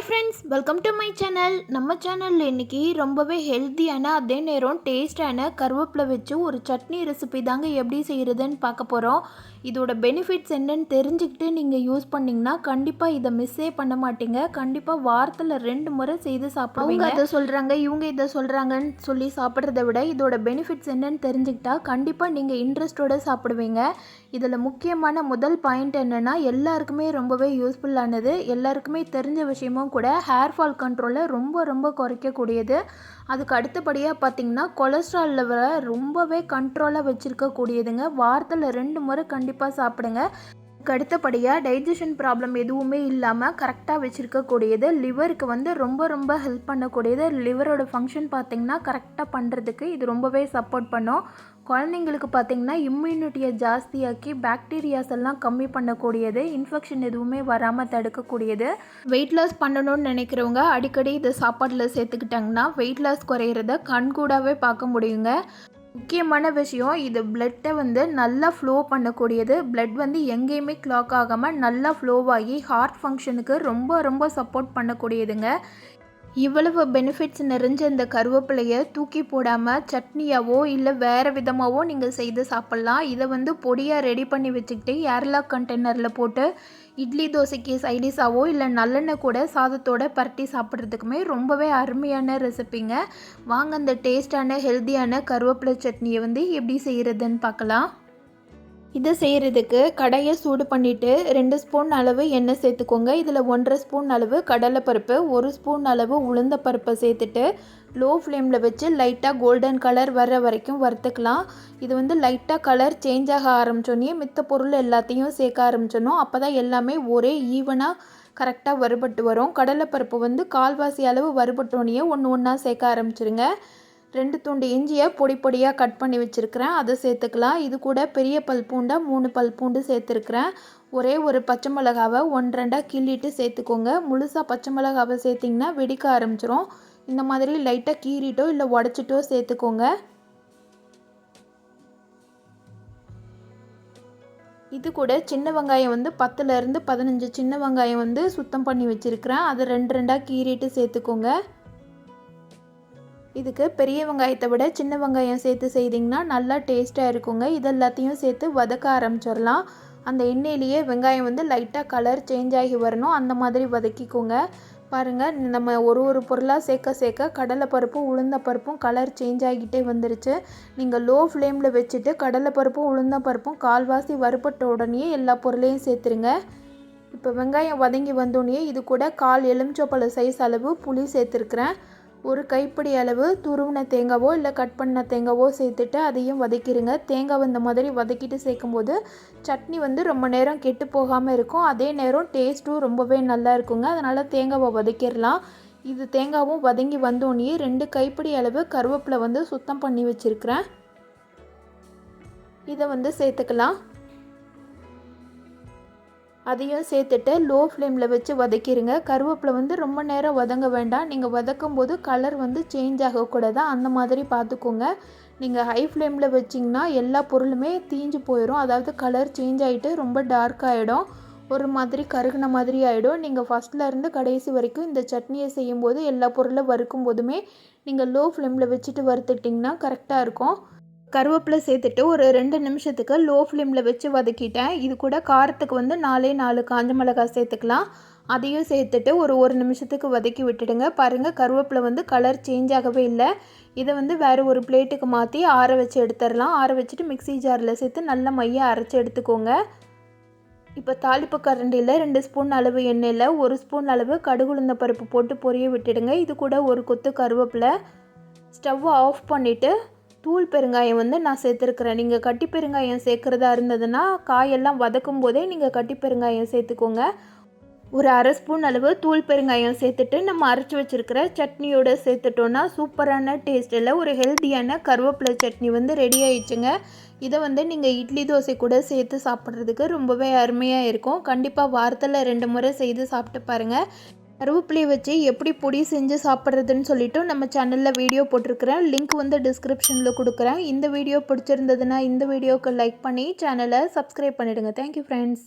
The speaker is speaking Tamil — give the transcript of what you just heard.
Hi friends welcome to my channel நம்ம சேனலில் இன்றைக்கி ரொம்பவே ஹெல்த்தியான அதே நேரம் டேஸ்டான கருவேப்பிலை வச்சு ஒரு சட்னி ரெசிபி தாங்க எப்படி செய்கிறதுன்னு பார்க்க போகிறோம் இதோட பெனிஃபிட்ஸ் என்னன்னு தெரிஞ்சுக்கிட்டு நீங்கள் யூஸ் பண்ணிங்கன்னா கண்டிப்பாக இதை மிஸ்ஸே பண்ண மாட்டீங்க. கண்டிப்பாக வாரத்தில் ரெண்டு முறை செய்து சாப்பிடுவீங்க. அதை சொல்கிறாங்க இவங்க இதை சொல்கிறாங்கன்னு சொல்லி சாப்பிட்றத விட இதோட பெனிஃபிட்ஸ் என்னன்னு தெரிஞ்சுக்கிட்டா கண்டிப்பாக நீங்கள் இன்ட்ரெஸ்டோடு சாப்பிடுவீங்க. இதில் முக்கியமான முதல் பாயிண்ட் என்னென்னா எல்லாருக்குமே ரொம்பவே யூஸ்ஃபுல்லானது எல்லாருக்குமே தெரிஞ்ச விஷயமும் கூட ஹேர் ஃபால் கண்ட்ரோலை ரொம்ப ரொம்ப குறைக்கக்கூடியது. அதுக்கு அடுத்தபடியாக பார்த்திங்கன்னா கொலஸ்ட்ரால் லெவலை ரொம்பவே கண்ட்ரோலாக வச்சுருக்கக்கூடியதுங்க. வாரத்தில் ரெண்டு முறை கண்டிப்பாக சாப்பிடுங்க. அடுத்தபடியாக டைஜஷன் ப்ராப்ளம் எதுவுமே இல்லாமல் கரெக்டாக வச்சுருக்கக்கூடியது. லிவருக்கு வந்து ரொம்ப ரொம்ப ஹெல்ப் பண்ணக்கூடியது. லிவரோட ஃபங்க்ஷன் பார்த்திங்கன்னா கரெக்டாக பண்ணுறதுக்கு இது ரொம்பவே சப்போர்ட் பண்ணும். குழந்தைங்களுக்கு பார்த்திங்கன்னா இம்யூனிட்டியை ஜாஸ்தியாக்கி பாக்டீரியாஸ் எல்லாம் கம்மி பண்ணக்கூடியது இன்ஃபெக்ஷன் எதுவுமே வராமல் தடுக்கக்கூடியது. வெயிட் லாஸ் பண்ணணும்னு நினைக்கிறவங்க அடிக்கடி இதை சாப்பாட்டில் சேர்த்துக்கிட்டாங்கன்னா வெயிட் லாஸ் குறையிறத கண்கூடாவே பார்க்க முடியுங்க. முக்கியமான விஷயம் இது பிளட்டை வந்து நல்லா ஃப்ளோ பண்ணக்கூடியது. பிளட் வந்து எங்கேயுமே கிளாக் ஆகாமல் நல்லா ஃப்ளோ ஆகி ஹார்ட் ஃபங்க்ஷனுக்கு ரொம்ப ரொம்ப சப்போர்ட் பண்ணக்கூடியதுங்க. இவ்வளவு பெனிஃபிட்ஸ் நிறைஞ்ச இந்த கருவேப்பிலையை தூக்கி போடாமல் சட்னியாவோ இல்லை வேறு விதமாகவோ நீங்கள் செய்து சாப்பிட்லாம். இதை வந்து பொடியாக ரெடி பண்ணி வச்சுக்கிட்டு ஏர்லாக் கண்டெய்னரில் போட்டு இட்லி தோசைக்கு சைடிஷாவோ இல்லை நல்லெண்ணெய் கூட சாதத்தோட பரட்டி சாப்பிட்றதுக்குமே ரொம்பவே அருமையான ரெசிபிங்க வாங்க அந்த டேஸ்டான ஹெல்த்தியான கருவேப்பிலை சட்னியை வந்து எப்படி செய்கிறதுன்னு பார்க்கலாம். இதை செய்கிறதுக்கு கடையை சூடு பண்ணிவிட்டு ரெண்டு ஸ்பூன் அளவு எண்ணெய் சேர்த்துக்கோங்க. இதில் ஒன்றரை ஸ்பூன் அளவு கடலைப்பருப்பு ஒரு ஸ்பூன் அளவு உளுந்த பருப்பை சேர்த்துட்டு லோ ஃப்ளேமில் வச்சு லைட்டாக கோல்டன் கலர் வர்ற வரைக்கும் வறுத்துக்கலாம். இது வந்து லைட்டாக கலர் சேஞ்ச் ஆக ஆரம்பிச்சோன்னே மித்த பொருள் எல்லாத்தையும் சேர்க்க ஆரம்பிச்சிடணும். அப்போ தான் எல்லாமே ஒரே ஈவனாக கரெக்டாக வறுபட்டு வரும். கடலைப்பருப்பு வந்து கால்வாசி அளவு வறுபட்டோன்னே ஒன்று ஒன்றா சேர்க்க ஆரம்பிச்சிருங்க. ரெண்டு துண்டு இஞ்சியை பொடி பொடியாக கட் பண்ணி வச்சுருக்கிறேன். அதை சேர்த்துக்கலாம். இது கூட பெரிய பல் பூண்டை மூணு பல் பூண்டு சேர்த்துருக்குறேன். ஒரே ஒரு பச்சை மிளகாவை ஒன்றெண்டாக கிள்ளிட்டு சேர்த்துக்கோங்க. முழுசாக பச்சை மிளகாவை சேர்த்திங்கன்னா வெடிக்க ஆரம்பிச்சிரும். இந்த மாதிரி லைட்டாக கீறிட்டோ இல்லை உடச்சிட்டோ சேர்த்துக்கோங்க. இது கூட சின்ன வெங்காயம் வந்து பத்துலேருந்து பதினஞ்சு சின்ன வெங்காயம் வந்து சுத்தம் பண்ணி வச்சுருக்கிறேன். அதை ரெண்டு ரெண்டாக கீறிட்டு சேர்த்துக்கோங்க. இதுக்கு பெரிய வெங்காயத்தை விட சின்ன வெங்காயம் சேர்த்து செய்திங்கன்னா நல்லா டேஸ்ட்டாக இருக்குங்க. இது எல்லாத்தையும் சேர்த்து வதக்க ஆரம்பிச்சிடலாம். அந்த எண்ணெயிலேயே வெங்காயம் வந்து லைட்டாக கலர் சேஞ்ச் ஆகி வரணும். அந்த மாதிரி வதக்கிக்கோங்க. பாருங்கள் நம்ம ஒரு ஒரு பொருளாக சேர்க்க சேர்க்க கடலைப்பருப்பும் உளுந்த பருப்பும் கலர் சேஞ்ச் ஆகிட்டே வந்துருச்சு. நீங்கள் லோ ஃப்ளேமில் வச்சுட்டு கடலைப்பருப்பும் உளுந்த பருப்பும் கால்வாசி வறுப்பட்ட உடனே எல்லா பொருளையும் சேர்த்துருங்க. இப்போ வெங்காயம் வதங்கி வந்தோடனே இது கூட கால் எலுமிச்சோப்பழ சைஸ் அளவு புளி சேர்த்துருக்குறேன். ஒரு கைப்பிடி அளவு துருவின தேங்காவோ இல்லை கட் பண்ண தேங்காவோ சேர்த்துட்டு அதையும் வதக்கிடுங்க தேங்காய் இந்த மாதிரி வதக்கிட்டு சேர்க்கும்போது சட்னி வந்து ரொம்ப நேரம் கெட்டு போகாமல் இருக்கும். அதே நேரம் டேஸ்ட்டும் ரொம்பவே நல்லா இருக்குங்க. அதனால் தேங்காவை வதக்கிடலாம். இது தேங்காவும் வதங்கி வந்தோடனே ரெண்டு கைப்பிடி அளவு கருவேப்பிலை வந்து சுத்தம் பண்ணி வச்சுருக்கிறேன். இதை வந்து சேர்த்துக்கலாம். அதையும் சேர்த்துட்டு லோ ஃப்ளேமில் வச்சு வதக்கிடுங்க கருவேப்பிலை வந்து ரொம்ப நேரம் வதங்க வேண்டாம். நீங்கள் வதக்கும் போது கலர் வந்து சேஞ்ச் ஆகக்கூடாது? அந்த மாதிரி பார்த்துக்கோங்க. நீங்கள் ஹை ஃப்ளேமில் வச்சிங்கன்னா எல்லா பொருளுமே தீஞ்சு போயிடும் அதாவது கலர் சேஞ்ச் ஆகிட்டு ரொம்ப டார்க் ஆகிடும் ஒரு மாதிரி கருகின மாதிரி ஆகிடும் நீங்கள் ஃபஸ்ட்லேருந்து கடைசி வரைக்கும் இந்த சட்னியை செய்யும்போது எல்லா பொருளும் வறுக்கும் போதுமே நீங்கள் லோ ஃப்ளேமில் வச்சுட்டு வறுத்துட்டிங்கன்னா கரெக்டாக இருக்கும். கருவேப்பிலை சேர்த்துட்டு ஒரு ரெண்டு நிமிஷத்துக்கு லோ ஃப்ளேமில் வச்சு வதக்கிட்டேன். இது கூட காரத்துக்கு வந்து நாலே நாலு காஞ்ச மிளகாய் சேர்த்துக்கலாம். அதையும் சேர்த்துட்டு ஒரு ஒரு நிமிஷத்துக்கு வதக்கி விட்டுடுங்க. பாருங்கள் கருவேப்பிலை வந்து கலர் சேஞ்ச் ஆகவே இல்லை. இதை வந்து வேறு ஒரு பிளேட்டுக்கு மாற்றி ஆற வச்சு எடுத்துடலாம். ஆற வச்சுட்டு மிக்சி ஜாரில் சேர்த்து நல்ல மையை அரைச்சி எடுத்துக்கோங்க. இப்போ தாளிப்பு கரண்டியில் ரெண்டு ஸ்பூன் அளவு எண்ணெயில் ஒரு ஸ்பூன் அளவு கடுகுளுந்த பருப்பு போட்டு பொரிய விட்டுடுங்க. இது கூட ஒரு கொத்து கருவேப்பிலை. ஸ்டவ்வை ஆஃப் பண்ணிவிட்டு தூள் பெருங்காயம் வந்து நான் சேர்த்துருக்குறேன். நீங்கள் கட்டி பெருங்காயம் சேர்க்குறதா இருந்ததுன்னா காயெல்லாம் வதக்கும் போதே நீங்கள் கட்டி பெருங்காயம் சேர்த்துக்கோங்க. ஒரு அரை ஸ்பூன் அளவு தூள் பெருங்காயம் சேர்த்துட்டு நம்ம அரைச்சி வச்சுருக்கிற சட்னியோடு சேர்த்துட்டோன்னா சூப்பரான டேஸ்ட்டில் ஒரு ஹெல்த்தியான கருவேப்பிலை சட்னி வந்து ரெடி ஆயிடுச்சுங்க. இதை வந்து நீங்கள் இட்லி தோசை கூட சேர்த்து சாப்பிட்றதுக்கு ரொம்பவே அருமையாக இருக்கும். கண்டிப்பாக வாரத்தில் ரெண்டு முறை செய்து சாப்பிட்டு பாருங்கள் கருவேப்பிலையை வச்சு எப்படி பொடி செஞ்சு சாப்பிட்றதுன்னு சொல்லிவிட்டு நம்ம சேனலில் வீடியோ போட்டிருக்கிறேன். லிங்க் வந்து டிஸ்கிரிப்ஷனில் கொடுக்குறேன். இந்த வீடியோ பிடிச்சிருந்ததுன்னா இந்த வீடியோவுக்கு லைக் பண்ணி சேனலை சப்ஸ்கிரைப் பண்ணிவிடுங்க தேங்க்யூ ஃப்ரெண்ட்ஸ்